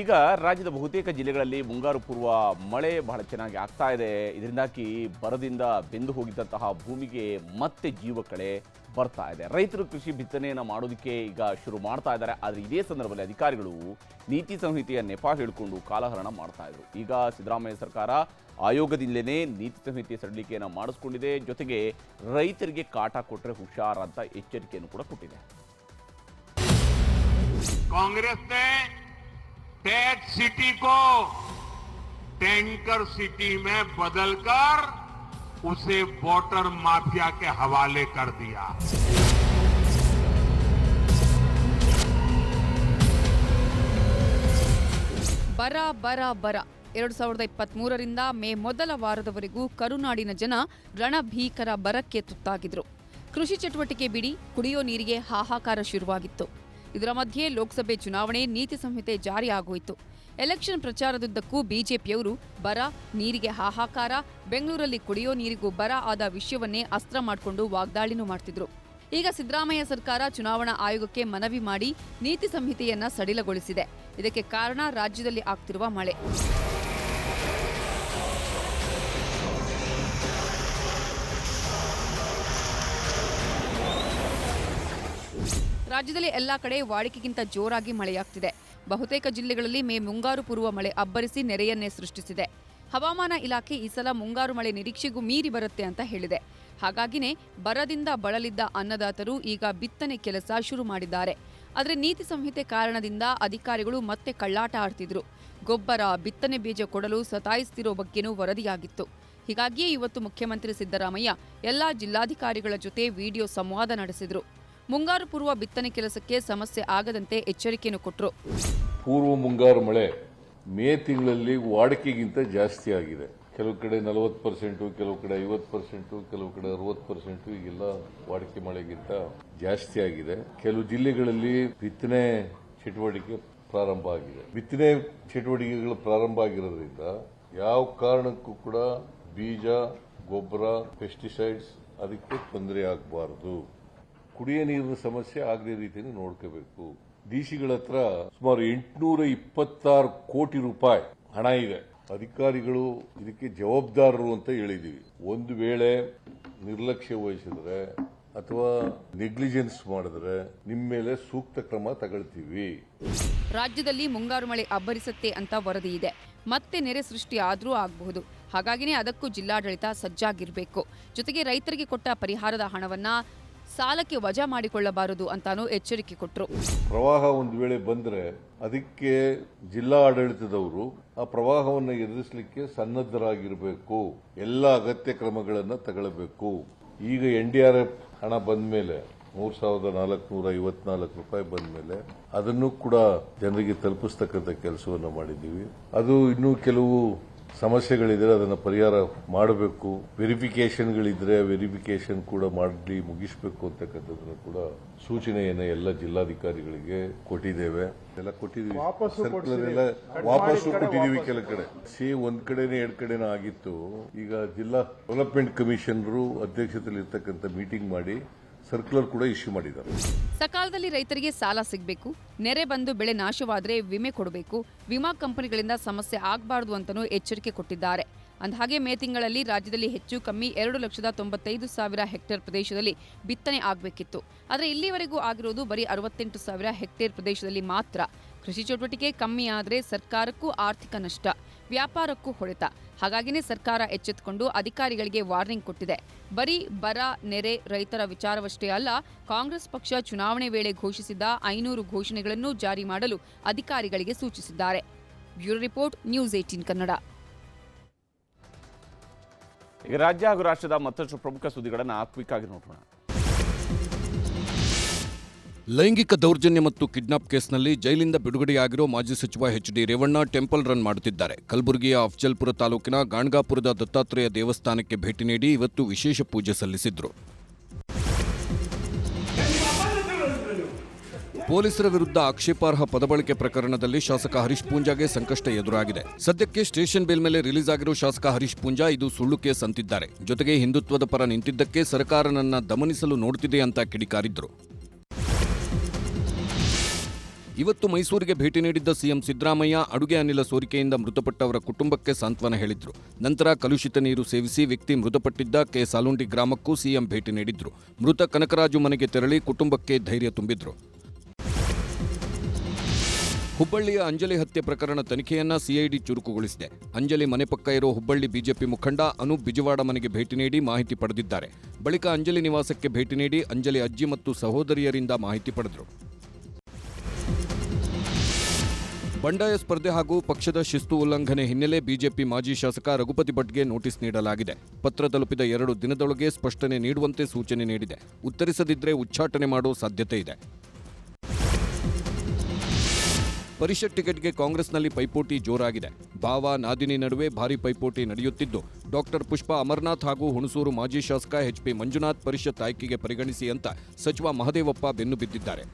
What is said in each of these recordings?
ಈಗ ರಾಜ್ಯದ ಬಹುತೇಕ ಜಿಲ್ಲೆಗಳಲ್ಲಿ ಮುಂಗಾರು ಪೂರ್ವ ಮಳೆ ಬಹಳ ಚೆನ್ನಾಗಿ ಆಗ್ತಾ ಇದೆ. ಇದರಿಂದಾಗಿ ಬರದಿಂದ ಬೆಂದು ಹೋಗಿದ್ದಂತಹ ಭೂಮಿಗೆ ಮತ್ತೆ ಜೀವ ಕಳೆ ಬರ್ತಾ ಇದೆ. ರೈತರು ಕೃಷಿ ಬಿತ್ತನೆಯನ್ನು ಮಾಡೋದಕ್ಕೆ ಈಗ ಶುರು ಮಾಡ್ತಾ ಇದ್ದಾರೆ. ಆದರೆ ಇದೇ ಸಂದರ್ಭದಲ್ಲಿ ಅಧಿಕಾರಿಗಳು ನೀತಿ ಸಂಹಿತೆಯ ನೆಪ ಹೇಳಿಕೊಂಡು ಕಾಲಹರಣ ಮಾಡ್ತಾ ಇದ್ರು. ಈಗ ಸಿದ್ದರಾಮಯ್ಯ ಸರ್ಕಾರ ಆಯೋಗದಿಂದಲೇ ನೀತಿ ಸಂಹಿತೆ ಸಡಿಲಿಕೆಯನ್ನು ಮಾಡಿಸ್ಕೊಂಡಿದೆ. ಜೊತೆಗೆ ರೈತರಿಗೆ ಕಾಟ ಕೊಟ್ಟರೆ ಹುಷಾರಂತ ಎಚ್ಚರಿಕೆಯನ್ನು ಕೂಡ ಕೊಟ್ಟಿದೆ. ಕಾಂಗ್ರೆಸ್ ने टैक्स सिटी को टैंकर सिटी में बदलकर उसे वाटर माफिया के हवाले कर दिया ಬರ ಬರ ಬರ ಎರಡು ಸಾವಿರದ ಇಪ್ಪತ್ಮೂರರಿಂದ ಮೇ ಮೊದಲ ವಾರದವರೆಗೂ ಕರುನಾಡಿನ ಜನ ರಣಭೀಕರ ಬರಕ್ಕೆ ತುತ್ತಾಗಿದ್ರು ಕೃಷಿ ಚಟುವಟಿಕೆ ಬಿಡಿ ಕುಡಿಯೋ ನೀರಿಗೆ ಹಾಹಾಕಾರ ಶುರುವಾಗಿತ್ತು ಇದರ ಮಧ್ಯೆ ಲೋಕಸಭೆ ಚುನಾವಣೆ, ನೀತಿ ಸಂಹಿತೆ ಜಾರಿ ಆಗೋಯಿತು. ಎಲೆಕ್ಷನ್ ಪ್ರಚಾರದುದ್ದಕ್ಕೂ ಬಿಜೆಪಿಯವರು ಬರ, ನೀರಿಗೆ ಹಾಹಾಕಾರ, ಬೆಂಗಳೂರಲ್ಲಿ ಕುಡಿಯೋ ನೀರಿಗೂ ಬರ ಆದ ವಿಷಯವನ್ನೇ ಅಸ್ತ್ರ ಮಾಡಿಕೊಂಡು ವಾಗ್ದಾಳಿನೂ ಮಾಡ್ತಿದ್ರು. ಈಗ ಸಿದ್ದರಾಮಯ್ಯ ಸರ್ಕಾರ ಚುನಾವಣಾ ಆಯೋಗಕ್ಕೆ ಮನವಿ ಮಾಡಿ ನೀತಿ ಸಂಹಿತೆಯನ್ನ ಸಡಿಲಗೊಳಿಸಿದೆ. ಇದಕ್ಕೆ ಕಾರಣ ರಾಜ್ಯದಲ್ಲಿ ಆಗ್ತಿರುವ ಮಳೆ. ರಾಜ್ಯದಲ್ಲಿ ಎಲ್ಲ ಕಡೆ ವಾಡಿಕೆಗಿಂತ ಜೋರಾಗಿ ಮಳೆಯಾಗ್ತಿದೆ. ಬಹುತೇಕ ಜಿಲ್ಲೆಗಳಲ್ಲಿ ಮೇ ಮುಂಗಾರು ಪೂರ್ವ ಮಳೆ ಅಬ್ಬರಿಸಿ ನೆರೆಯನ್ನೇ ಸೃಷ್ಟಿಸಿದೆ. ಹವಾಮಾನ ಇಲಾಖೆ ಈ ಸಲ ಮುಂಗಾರು ಮಳೆ ನಿರೀಕ್ಷೆಗೂ ಮೀರಿ ಬರುತ್ತೆ ಅಂತ ಹೇಳಿದೆ. ಹಾಗಾಗಿನೇ ಬರದಿಂದ ಬಳಲಿದ್ದ ಅನ್ನದಾತರು ಈಗ ಬಿತ್ತನೆ ಕೆಲಸ ಶುರು ಮಾಡಿದ್ದಾರೆ. ಆದರೆ ನೀತಿ ಸಂಹಿತೆ ಕಾರಣದಿಂದ ಅಧಿಕಾರಿಗಳು ಮತ್ತೆ ಕಳ್ಳಾಟ ಆಡ್ತಿದ್ರು. ಗೊಬ್ಬರ, ಬಿತ್ತನೆ ಬೀಜ ಕೊಡಲು ಸತಾಯಿಸ್ತಿರೋ ಬಗ್ಗೆನೂ ವರದಿಯಾಗಿತ್ತು. ಹೀಗಾಗಿಯೇ ಇವತ್ತು ಮುಖ್ಯಮಂತ್ರಿ ಸಿದ್ದರಾಮಯ್ಯ ಎಲ್ಲಾ ಜಿಲ್ಲಾಧಿಕಾರಿಗಳ ಜೊತೆ ವಿಡಿಯೋ ಸಂವಾದ ನಡೆಸಿದ್ರು. ಮುಂಗಾರು ಪೂರ್ವ ಬಿತ್ತನೆ ಕೆಲಸಕ್ಕೆ ಸಮಸ್ಯೆ ಆಗದಂತೆ ಎಚ್ಚರಿಕೆಯನ್ನು ಕೊಟ್ಟರು ಪೂರ್ವ ಮುಂಗಾರು ಮಳೆ ಮೇ ತಿಂಗಳಲ್ಲಿ ವಾಡಿಕೆಗಿಂತ ಜಾಸ್ತಿ ಆಗಿದೆ. ಕೆಲವು ಕಡೆ ನಲವತ್ತು ಪರ್ಸೆಂಟು, ಕೆಲವು ಕಡೆ ಐವತ್ತು ಪರ್ಸೆಂಟು, ಕೆಲವು ಕಡೆ ಅರವತ್ತು ಪರ್ಸೆಂಟು ಈಗೆಲ್ಲ ವಾಡಿಕೆ ಮಳೆಗಿಂತ ಜಾಸ್ತಿ ಆಗಿದೆ. ಕೆಲವು ಜಿಲ್ಲೆಗಳಲ್ಲಿ ಬಿತ್ತನೆ ಚಟುವಟಿಕೆ ಪ್ರಾರಂಭ ಆಗಿದೆ. ಬಿತ್ತನೆ ಚಟುವಟಿಕೆಗಳು ಪ್ರಾರಂಭ ಆಗಿರೋದ್ರಿಂದ ಯಾವ ಕಾರಣಕ್ಕೂ ಕೂಡ ಬೀಜ, ಗೊಬ್ಬರ ಪೆಸ್ಟಿಸೈಡ್ಸ್ ಅದಕ್ಕೆ ತೊಂದರೆ ಆಗಬಾರದು. ಕುಡಿಯ ನೀರಿನ ಸಮಸ್ಯೆ ಆಗದೇ ರೀತಿಯಲ್ಲಿ ನೋಡ್ಕೋಬೇಕು. ಡಿಸಿಗಳ ಹತ್ರ ಸುಮಾರು ಎಂಟುನೂರ ಇಪ್ಪತ್ತಾರು ಕೋಟಿ ರೂಪಾಯಿ ಹಣ ಇದೆ. ಅಧಿಕಾರಿಗಳು ಇದಕ್ಕೆ ಜವಾಬ್ದಾರರು ಅಂತ ಹೇಳಿದೀವಿ. ಒಂದು ವೇಳೆ ನಿರ್ಲಕ್ಷ್ಯ ವಹಿಸಿದ್ರೆ ಅಥವಾ ನೆಗ್ಲಿಜೆನ್ಸ್ ಮಾಡಿದ್ರೆ ನಿಮ್ಮ ಮೇಲೆ ಸೂಕ್ತ ಕ್ರಮ ತಗೊಳ್ತೀವಿ. ರಾಜ್ಯದಲ್ಲಿ ಮುಂಗಾರು ಮಳೆ ಅಬ್ಬರಿಸುತ್ತೆ ಅಂತ ವರದಿ ಇದೆ. ಮತ್ತೆ ನೆರೆ ಸೃಷ್ಟಿ ಆದರೂ ಆಗಬಹುದು. ಹಾಗಾಗಿನೇ ಅದಕ್ಕೂ ಜಿಲ್ಲಾಡಳಿತ ಸಜ್ಜಾಗಿರಬೇಕು. ಜೊತೆಗೆ ರೈತರಿಗೆ ಕೊಟ್ಟ ಪರಿಹಾರದ ಹಣವನ್ನ ಸಾಲಕ್ಕೆ ವಜಾ ಮಾಡಿಕೊಳ್ಳಬಾರದು ಅಂತಾನೂ ಎಚ್ಚರಿಕೆ ಕೊಟ್ಟರು ಪ್ರವಾಹ ಒಂದು ವೇಳೆ ಬಂದ್ರೆ ಅದಕ್ಕೆ ಜಿಲ್ಲಾ ಆಡಳಿತದವರು ಆ ಪ್ರವಾಹವನ್ನು ಎದುರಿಸಲಿಕ್ಕೆ ಸನ್ನದ್ಧರಾಗಿರಬೇಕು. ಎಲ್ಲ ಅಗತ್ಯ ಕ್ರಮಗಳನ್ನು ತಗೊಳ್ಳಬೇಕು ಈಗ ಎನ್ ಡಿ ಆರ್ ಎಫ್ ಹಣ ಬಂದ ಮೇಲೆ ಮೂರ್ ಸಾವಿರದ ನಾಲ್ಕುನೂರ ಐವತ್ನಾಲ್ಕು ರೂಪಾಯಿ ಬಂದ ಮೇಲೆ ಅದನ್ನು ಕೂಡ ಜನರಿಗೆ ತಲುಪಿಸ್ತಕ್ಕಂಥ ಕೆಲಸವನ್ನು ಮಾಡಿದ್ದೀವಿ. ಅದು ಇನ್ನೂ ಕೆಲವು ಸಮಸ್ಯೆಗಳಿದ್ರೆ ಅದನ್ನು ಪರಿಹಾರ ಮಾಡಬೇಕು. ವೆರಿಫಿಕೇಷನ್ಗಳಿದ್ರೆ ವೆರಿಫಿಕೇಶನ್ ಕೂಡ ಮಾಡಲಿ ಮುಗಿಸಬೇಕು ಅಂತಕ್ಕಂಥದ್ದನ್ನು ಕೂಡ ಸೂಚನೆಯನ್ನು ಎಲ್ಲ ಜಿಲ್ಲಾಧಿಕಾರಿಗಳಿಗೆ ಕೊಟ್ಟಿದ್ದೇವೆ. ಎಲ್ಲ ಕೊಟ್ಟಿದ್ದೀವಿ. ಸರ್ಕ್ಯುಲರ್ ಎಲ್ಲ ವಾಪಸ್ಸು ಕೊಟ್ಟಿದ್ದೀವಿ ಕೆಲ ಕಡೆ. ಸಿ ಒಂದ್ ಕಡೆನೇ ಎರಡ್ ಕಡೆನೂ ಆಗಿತ್ತು. ಈಗ ಜಿಲ್ಲಾ ಡೆವಲಪ್ಮೆಂಟ್ ಕಮಿಷನರು ಅಧ್ಯಕ್ಷತೆಯಲ್ಲಿ ಇರ್ತಕ್ಕಂಥ ಮೀಟಿಂಗ್ ಮಾಡಿ ಸರ್ಕ್ಯುಲರ್ ಕೂಡ ಇಶ್ಯೂ ಮಾಡಿದ್ದಾರೆ. ಸಕಾಲದಲ್ಲಿ ರೈತರಿಗೆ ಸಾಲ ಸಿಗಬೇಕು, ನೆರೆ ಬಂದು ಬೆಳೆ ನಾಶವಾದರೆ ವಿಮೆ ಕೊಡಬೇಕು, ವಿಮಾ ಕಂಪನಿಗಳಿಂದ ಸಮಸ್ಯೆ ಆಗಬಾರದು ಅಂತಲೂ ಎಚ್ಚರಿಕೆ ಕೊಟ್ಟಿದ್ದಾರೆ. ಅಂದಹಾಗೆ ಮೇ ತಿಂಗಳಲ್ಲಿ ರಾಜ್ಯದಲ್ಲಿ ಹೆಚ್ಚು ಕಮ್ಮಿ ಎರಡು ಲಕ್ಷದ ತೊಂಬತ್ತೈದು ಸಾವಿರ ಹೆಕ್ಟೇರ್ ಪ್ರದೇಶದಲ್ಲಿ ಬಿತ್ತನೆ ಆಗಬೇಕಿತ್ತು. ಆದರೆ ಇಲ್ಲಿವರೆಗೂ ಆಗಿರೋದು ಬರೀ ಅರವತ್ತೆಂಟು ಸಾವಿರ ಹೆಕ್ಟೇರ್ ಪ್ರದೇಶದಲ್ಲಿ ಮಾತ್ರ. ಕೃಷಿ ಚಟುವಟಿಕೆ ಕಮ್ಮಿ ಆದರೆ ಸರ್ಕಾರಕ್ಕೂ ಆರ್ಥಿಕ ನಷ್ಟ. ವ್ಯಾಪಾರಕ್ಕೂ ಹೊಡೆತ. ಹಾಗಾಗಿನೇ ಸರ್ಕಾರ ಎಚ್ಚೆತ್ತುಕೊಂಡು ಅಧಿಕಾರಿಗಳಿಗೆ ವಾರ್ನಿಂಗ್ ಕೊಟ್ಟಿದೆ. ಬರೀ ಬರ, ನೆರೆ, ರೈತರ ವಿಚಾರವಷ್ಟೇ ಅಲ್ಲ, ಕಾಂಗ್ರೆಸ್ ಪಕ್ಷ ಚುನಾವಣೆ ವೇಳೆ ಘೋಷಿಸಿದ ಐನೂರು ಘೋಷಣೆಗಳನ್ನು ಜಾರಿ ಮಾಡಲು ಅಧಿಕಾರಿಗಳಿಗೆ ಸೂಚಿಸಿದ್ದಾರೆ. Bureau report, news eighteen Kannada. ಈಗ ರಾಜ್ಯ ಹಾಗೂ ರಾಷ್ಟ್ರದ ಮತ್ತಷ್ಟು ಪ್ರಮುಖ ಸುದ್ದಿಗಳನ್ನು ಕ್ವಿಕ್ ಆಗಿ ನೋಡೋಣ. ಲೈಂಗಿಕ ದೌರ್ಜನ್ಯ ಮತ್ತು ಕಿಡ್ನಾಪ್ ಕೇಸ್ನಲ್ಲಿ ಜೈಲಿಂದ ಬಿಡುಗಡೆಯಾಗಿರೋ ಮಾಜಿ ಸಚಿವ H D Revanna temple run ಮಾಡುತ್ತಿದ್ದಾರೆ. ಕಲಬುರಗಿಯ ಅಫ್ಜಲ್ಪುರ ತಾಲೂಕಿನ ಗಾಣ್ಗಾಪುರದ ದತ್ತಾತ್ರೇಯ ದೇವಸ್ಥಾನಕ್ಕೆ ಭೇಟಿ ನೀಡಿ ಇವತ್ತು ವಿಶೇಷ ಪೂಜೆ ಸಲ್ಲಿಸಿದ್ರು. ಪೊಲೀಸರ ವಿರುದ್ಧ ಆಕ್ಷೇಪಾರ್ಹ ಪದಬಳಕೆ ಪ್ರಕರಣದಲ್ಲಿ ಶಾಸಕ ಹರೀಶ್ ಪೂಂಜಾಗೆ ಸಂಕಷ್ಟ ಎದುರಾಗಿದೆ. ಸದ್ಯಕ್ಕೆ ಸ್ಟೇಷನ್ ಬೇಲ್ ಮೇಲೆ ರಿಲೀಸ್ ಆಗಿರೋ ಶಾಸಕ ಹರೀಶ್ ಪೂಂಜಾ ಇದು ಸುಳ್ಳು ಕೇಸ್ ಅಂತಿದ್ದಾರೆ. ಜೊತೆಗೆ ಹಿಂದುತ್ವದ ಪರ ನಿಂತಿದ್ದಕ್ಕೆ ಸರ್ಕಾರ ನನ್ನ ದಮನಿಸಲು ನೋಡುತ್ತಿದೆ ಅಂತ ಕಿಡಿಕಾರಿದ್ರು. ಇವತ್ತು ಮೈಸೂರಿಗೆ ಭೇಟಿ ನೀಡಿದ್ದ ಸಿಎಂ ಸಿದ್ದರಾಮಯ್ಯ ಅಡುಗೆ ಅನಿಲ ಸೋರಿಕೆಯಿಂದ ಮೃತಪಟ್ಟವರ ಕುಟುಂಬಕ್ಕೆ ಸಾಂತ್ವನ ಹೇಳಿದ್ರು. ನಂತರ ಕಲುಷಿತ ನೀರು ಸೇವಿಸಿ ವ್ಯಕ್ತಿ ಮೃತಪಟ್ಟಿದ್ದ ಕೆ ಸಾಲುಂಡಿ ಗ್ರಾಮಕ್ಕೂ ಸಿಎಂ ಭೇಟಿ ನೀಡಿದ್ರು. ಮೃತ ಕನಕರಾಜು ಮನೆಗೆ ತೆರಳಿ ಕುಟುಂಬಕ್ಕೆ ಧೈರ್ಯ ತುಂಬಿದ್ರು. ಹುಬ್ಬಳ್ಳಿಯ ಅಂಜಲಿ ಹತ್ಯೆ ಪ್ರಕರಣ ತನಿಖೆಯನ್ನ ಸಿಐಡಿ ಚುರುಕುಗೊಳಿಸಿದೆ. ಅಂಜಲಿ ಮನೆ ಪಕ್ಕ ಇರೋ ಹುಬ್ಬಳ್ಳಿ ಬಿಜೆಪಿ ಮುಖಂಡ ಅನೂಪ್ ಬಿಜವಾಡ ಮನೆಗೆ ಭೇಟಿ ನೀಡಿ ಮಾಹಿತಿ ಪಡೆದಿದ್ದಾರೆ. ಬಳಿಕ ಅಂಜಲಿ ನಿವಾಸಕ್ಕೆ ಭೇಟಿ ನೀಡಿ ಅಂಜಲಿ ಅಜ್ಜಿ ಮತ್ತು ಸಹೋದರಿಯರಿಂದ ಮಾಹಿತಿ ಪಡೆದರು. ಬಂಡಾಯ ಸ್ಪರ್ಧೆ ಹಾಗೂ ಪಕ್ಷದ ಶಿಸ್ತು ಉಲ್ಲಂಘನೆ ಹಿನ್ನೆಲೆ ಬಿಜೆಪಿ ಮಾಜಿ ಶಾಸಕ ರಘುಪತಿ ಭಟ್ಗೆ ನೋಟಿಸ್ ನೀಡಲಾಗಿದೆ. ಪತ್ರ ತಲುಪಿದ ಎರಡು ದಿನದೊಳಗೆ ಸ್ಪಷ್ಟನೆ ನೀಡುವಂತೆ ಸೂಚನೆ ನೀಡಿದೆ. ಉತ್ತರಿಸದಿದ್ದರೆ ಉಚ್ಚಾಟನೆ ಮಾಡೋ ಸಾಧ್ಯತೆ ಇದೆ. ಪರಿಷತ್ ಟಿಕೆಟ್ಗೆ ಕಾಂಗ್ರೆಸ್ನಲ್ಲಿ ಪೈಪೋಟಿ ಜೋರಾಗಿದೆ. ಭಾವ ನಾದಿನಿ ನಡುವೆ ಭಾರೀ ಪೈಪೋಟಿ ನಡೆಯುತ್ತಿದ್ದು, ಡಾಕ್ಟರ್ ಪುಷ್ಪ ಅಮರನಾಥ್ ಹಾಗೂ ಹುಣಸೂರು ಮಾಜಿ ಶಾಸಕ ಎಚ್ಪಿ ಮಂಜುನಾಥ್ ಪರಿಷತ್ ಆಯ್ಕೆಗೆ ಪರಿಗಣಿಸಿ ಅಂತ ಸಚಿವ ಮಹದೇವಪ್ಪ ಬೆನ್ನು ಬಿದ್ದಿದ್ದಾರೆ.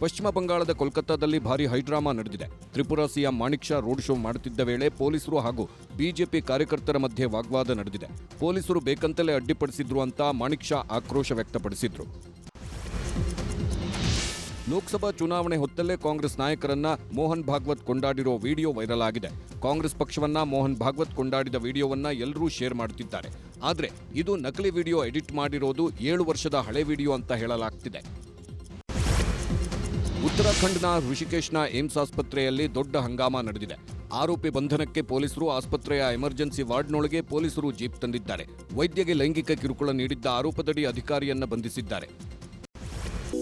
ಪಶ್ಚಿಮ ಬಂಗಾಳದ ಕೋಲ್ಕತ್ತಾದಲ್ಲಿ ಭಾರಿ ಹೈಡ್ರಾಮಾ ನಡೆದಿದೆ. Tripura CM Manik Shah road show ಮಾಡುತ್ತಿದ್ದ ವೇಳೆ ಪೊಲೀಸರು ಹಾಗೂ ಬಿಜೆಪಿ ಕಾರ್ಯಕರ್ತರ ಮಧ್ಯೆ ವಾಗ್ವಾದ ನಡೆದಿದೆ. ಪೊಲೀಸರು ಬೇಕಂತಲೇ ಅಡ್ಡಿಪಡಿಸಿದ್ರು ಅಂತ ಮಾಣಿಕ್ ಶಾ ಆಕ್ರೋಶ ವ್ಯಕ್ತಪಡಿಸಿದ್ರು. ಲೋಕಸಭಾ ಚುನಾವಣೆ ಹೊತ್ತಲ್ಲೇ ಕಾಂಗ್ರೆಸ್ ನಾಯಕರನ್ನ ಮೋಹನ್ ಭಾಗವತ್ ಕೊಂಡಾಡಿರೋ ವಿಡಿಯೋ ವೈರಲ್ ಆಗಿದೆ. ಕಾಂಗ್ರೆಸ್ ಪಕ್ಷವನ್ನ ಮೋಹನ್ ಭಾಗವತ್ ಕೊಂಡಾಡಿದ ವಿಡಿಯೋವನ್ನ ಎಲ್ಲರೂ ಶೇರ್ ಮಾಡುತ್ತಿದ್ದಾರೆ. ಆದರೆ ಇದು ನಕಲಿ ವಿಡಿಯೋ ಎಡಿಟ್ ಮಾಡಿರೋದು ಏಳು ವರ್ಷದ ಹಳೆ ವಿಡಿಯೋ ಅಂತ ಹೇಳಲಾಗ್ತಿದೆ. ಉತ್ತರಾಖಂಡ್ನ ಋಷಿಕೇಶ್ನ ಏಮ್ಸ್ ಆಸ್ಪತ್ರೆಯಲ್ಲಿ ದೊಡ್ಡ ಹಂಗಾಮ ನಡೆದಿದೆ. ಆರೋಪಿ ಬಂಧನಕ್ಕೆ ಪೊಲೀಸರು ಆಸ್ಪತ್ರೆಯ ಎಮರ್ಜೆನ್ಸಿ ವಾರ್ಡ್ನೊಳಗೆ ಪೊಲೀಸರು ಜೀಪ್ ತಂದಿದ್ದಾರೆ. ವೈದ್ಯಗೆ ಲೈಂಗಿಕ ಕಿರುಕುಳ ನೀಡಿದ್ದ ಆರೋಪದಡಿ ಅಧಿಕಾರಿಯನ್ನ ಬಂಧಿಸಿದ್ದಾರೆ.